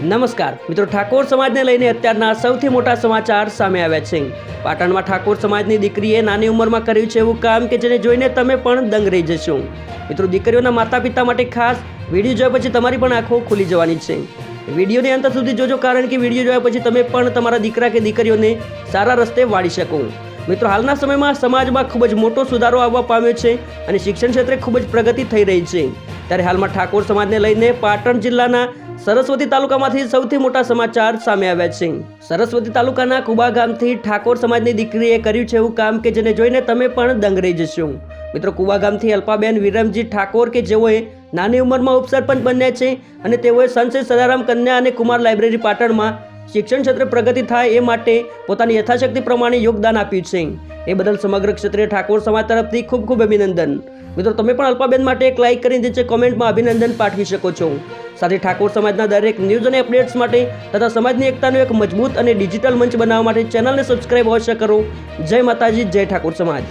નમસ્કાર. મિત્રો, ઠાકોર સમાજને લઈને અત્યારના સૌથી મોટા સમાચાર સામે આવ્યા છે. પાટણમાં ઠાકોર સમાજની દીકરીએ નાની ઉંમરમાં કર્યું છે એવું કામ કે જેને જોઈને તમે પણ દંગ રહી જશો. મિત્રો, દીકરીઓના માતા પિતા માટે ખાસ વીડિયો જોયા પછી તમારી પણ આંખો ખુલી જવાની છે. વિડીયોને અંત સુધી જોજો કારણ કે વીડિયો જોયા પછી તમે પણ તમારા દીકરા કે દીકરીઓને સારા રસ્તે વાળી શકો. મિત્રો, હાલના સમયમાં સમાજમાં ખૂબ જ મોટો સુધારો આવવા પામ્યો છે અને શિક્ષણ ક્ષેત્રે ખૂબ જ પ્રગતિ થઈ રહી છે. ત્યારે હાલમાં ઠાકોર સમાજને લઈને પાટણ જિલ્લાના સરસ્વતી તાલુકામાંથી સૌથી મોટા સમાચાર સામે આવ્યા છે. સરસ્વતી તાલુકાના કુબા ગામથી ઠાકોર સમાજની દીકરીએ કર્યું છે એવું કામ કે જેને જોઈને તમે પણ દંગ રહી જશો. મિત્રો, કુબા ગામથી અલ્પાબેન વિરમજી ઠાકોર કે જેઓએ નાની ઉંમરમાં ઉપસરપંચ બન્યા છે અને તેઓએ સંસદ સદારામ કન્યા અને કુમાર લાઇબ્રેરી પાટણમાં શિક્ષણ ક્ષેત્રે પ્રગતિ થાય એ માટે પોતાની યથાશક્તિ પ્રમાણે યોગદાન આપ્યું છે. એ બદલ સમગ્ર ક્ષેત્રે ઠાકોર સમાજ તરફથી ખૂબ ખૂબ અભિનંદન. મિત્રો, તમે પણ અલ્પાબેન માટે એક લાઇક કરી નીચે કોમેન્ટમાં અભિનંદન પાઠવી શકો છો. સાથે ઠાકોર સમાજના દરેક ન્યૂઝ અને અપડેટ્સ માટે તથા સમાજની એકતાનું એક મજબૂત અને ડિજિટલ મંચ બનાવવા માટે ચેનલને સબસ્ક્રાઇબ અવશ્ય કરો. જય માતાજી, જય ઠાકોર સમાજ.